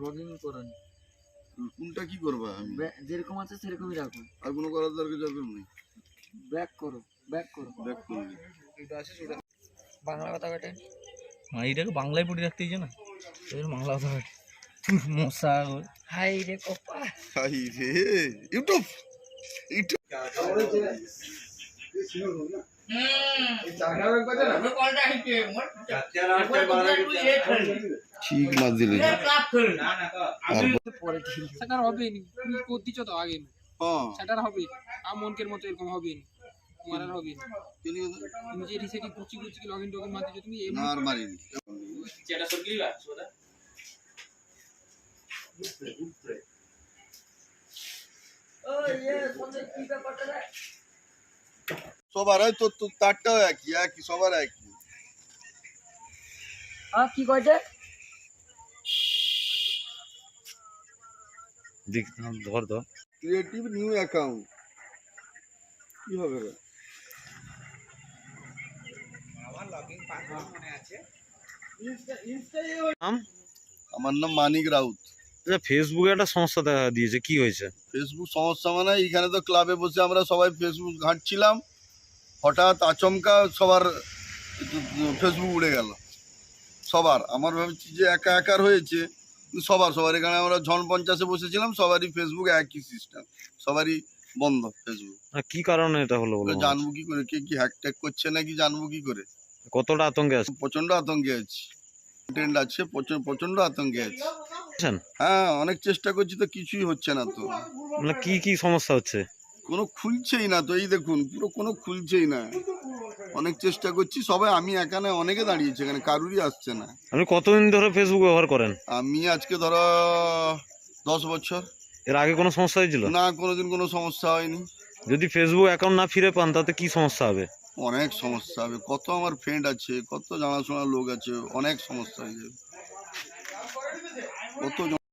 Logging করেন। কোনটা কি করবা আমি? যেরকম আছে সেরকমই রাখুন আর কোনো করার দরকার দরকার নেই ব্যাক করো ব্যাক করো। দেখ করবি বাংলা কথা কাটেন হ্যাঁ এটাকে বাংলায় পড়ে রাখতে না? এই জন্য বাংলা কথা মশা হাই রে কপা। হাই রে ইউটিউব ইউটিউব। ঠিক মাছ দিলে। পরে ঠিক সেটার হবে নি। করতেছ তো আগে হ্যাঁ। সেটার হবে আর মনকের মতো এরকম হবে নি। হবে। তুমি যে রিসেটি কুচি কুচি লগইন তুমি সবার হয় তারটাও একই একই সবার একই। কি দেখ ধর ধর। ক্রিয়েটিভ নিউ অ্যাকাউন্ট কি হবে রে নাম আমার নাম মানিক রাউত। আচ্ছা ফেসবুকে একটা সমস্যা দেখা দিয়েছে কি হয়েছে? ফেসবুক সমস্যা মানে এইখানে তো ক্লাবে বসে আমরা সবাই ফেসবুক ঘাঁটছিলাম। হঠাৎ আচমকা সবার ফেসবুক উড়ে গেল। সবার। আমার ভাবছি যে একা একার হয়েছে। সবার সবার। এখানে আমরা ঝন পঞ্চাশে বসেছিলাম সবারই ফেসবুক একই সিস্টেম সবারই বন্ধ ফেসবুক কি কারণে এটা হলো বলো জানব কি করে কে কি হ্যাক ট্যাক করছে নাকি জানব কি করে? কতটা আতঙ্কে আছে? প্রচণ্ড আতঙ্কে আছি। ট্রেন্ড আছে প্রচণ্ড আতঙ্কে আছি? হ্যাঁ অনেক চেষ্টা করছি তো কিছুই হচ্ছে না তো। মানে কি কি সমস্যা হচ্ছে? কোনো খুলছেই না তো এই দেখুন পুরো কোনো খুলছেই না। অনেক চেষ্টা করছি সবাই আমি এখানে অনেকে দাঁড়িয়েছে এখানে কারুরই আসছে না। আপনি কতদিন ধরে ফেসবুক ব্যবহার করেন? আমি আজকে ধরো দশ বছর। এর আগে কোনো সমস্যা হয়েছিল? না কোনোদিন কোনো সমস্যা হয়নি। যদি ফেসবুক অ্যাকাউন্ট না ফিরে পান তাতে কি সমস্যা হবে? অনেক সমস্যা। হবে কত আমার ফ্রেন্ড আছে, কত জানাশোনা লোক আছে, অনেক সমস্যা হয়ে যাবে। কত